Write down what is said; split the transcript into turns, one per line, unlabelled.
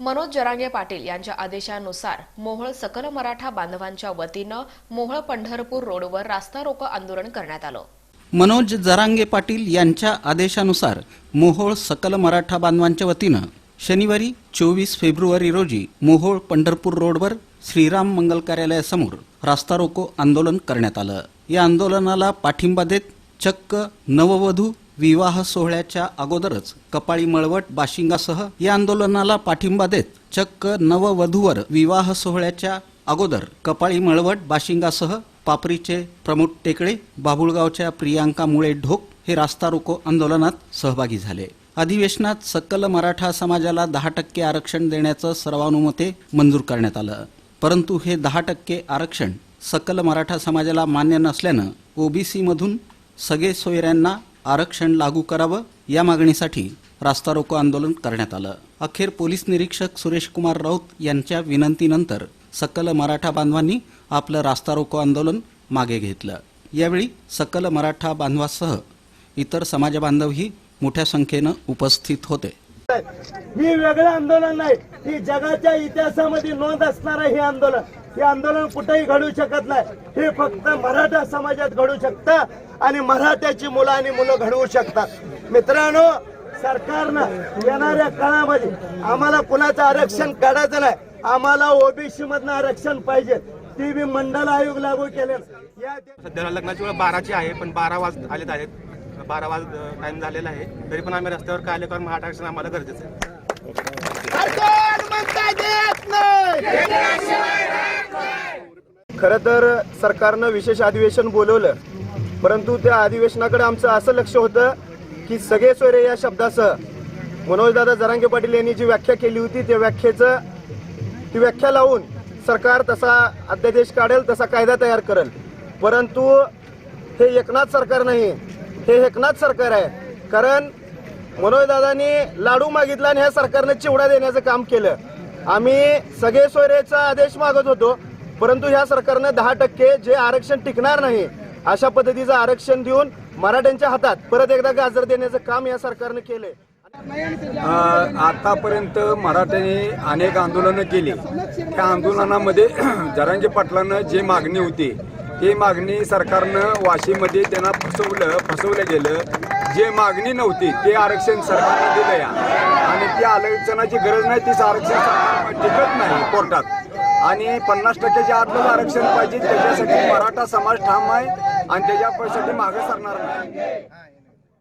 मनोज जरांगे पाटील यांच्या आदेशानुसार मोहोळ सकल मराठा बांधवांच्या वतीनं मोहोळ पंढरपूर रोडवर रास्ता रोको आंदोलन करण्यात आलं.
मनोज जरांगे पाटील यांच्या आदेशानुसार मोहोळ सकल मराठा बांधवांच्या वतीनं शनिवारी चोवीस फेब्रुवारी रोजी मोहोळ पंढरपूर रोडवर श्रीराम मंगल कार्यालयासमोर रास्ता रोको आंदोलन करण्यात आलं. या आंदोलनाला पाठिंबा देत चक्क नववधू विवाह सोहळ्याच्या अगोदरच कपाळी मळवट बाशिंगासह या आंदोलनाला पाठिंबा देत चक्क नववधूवर विवाह सोहळ्याच्या अगोदर कपाळी मळवट बाशिंगासह पापरीचे प्रमोद टेकळे बाबुळगावच्या प्रियांका मुळे ढोक हे रास्ता रोको आंदोलनात सहभागी झाले. अधिवेशनात सकल मराठा समाजाला दहा टक्के आरक्षण देण्याचं सर्वानुमते मंजूर करण्यात आलं. परंतु हे दहा टक्के आरक्षण सकल मराठा समाजाला मान्य नसल्यानं ओबीसीमधून सगळे सोयऱ्यांना आरक्षण लागू करावं या मागणीसाठी रास्ता रोको आंदोलन करण्यात आलं. अखेर पोलीस निरीक्षक सुरेश कुमार राऊत यांच्या विनंतीनंतर सकल मराठा बांधवांनी आपलं रास्ता रोको आंदोलन मागे घेतलं. यावेळी सकल मराठा बांधवासह इतर समाजबांधवही मोठ्या संख्येनं उपस्थित होते.
ही वेगळं आंदोलन नाही. ही जगाच्या इतिहासामध्ये नोंद असणारं हे आंदोलन. हे आंदोलन कुठेही घडू शकत नाही. हे फक्त मराठा समाजात घडू शकतं आणि मराठ्याची मुलं आणि मुलं घडवू शकतात. मित्रांनो सरकारनं येणाऱ्या काळामध्ये आम्हाला कुणाचं आरक्षण काढायचं नाही. आम्हाला ओबीसी मधनं आरक्षण पाहिजे. ती बी मंडल आयोग लागू केले या
सध्याला लग्नाची वेळ बाराची आहे पण बारा वाज आलेत आहेत. बारा वाज टाइम झालेला आहे. तरी पण आम्ही रस्त्यावर काय आले? कारण मराठा आम्हाला गरजेचं आहे.
खरं तर सरकारनं विशेष अधिवेशन बोलवलं. परंतु त्या अधिवेशनाकडे आमचं असं लक्ष होतं की सगळे सोयरे या शब्दासह मनोजदादा जरांगे पाटील यांनी जी व्याख्या केली होती त्या व्याख्येचं ती व्याख्या लावून सरकार तसा अध्यादेश काढेल तसा कायदा तयार करेल. परंतु हे एकनाथ सरकार नाही हे एकनाथ सरकार आहे. कारण मनोजदादांनी लाडू मागितला आणि ह्या सरकारनं चिवडा देण्याचं काम केलं. आम्ही सगळे सोयरेचा आदेश मागत होतो परंतु ह्या सरकारनं दहा टक्के जे आरक्षण टिकणार नाही अशा पद्धतीचं आरक्षण देऊन मराठ्यांच्या हातात परत एकदा गाजर देण्याचं काम या सरकारनं केलंय.
आतापर्यंत मराठ्यांनी अनेक आंदोलनं केली. त्या आंदोलनामध्ये जरांगे पाटलांना जी मागणी होती ती मागणी सरकारनं वाशीमध्ये त्यांना फसवलं फसवलं गेलं. जे मागणी नव्हती ते आरक्षण सरकारनं दिलं या. आणि त्या आरक्षणाची गरज नाही तीच आरक्षण टिकत नाही कोर्टात. आणि पन्नास टक्क्याच्या आतलं आरक्षण पाहिजे त्याच्यासाठी मराठा समाज ठाम आहे आणि त्याच्यासाठी मागे सरणार नाही.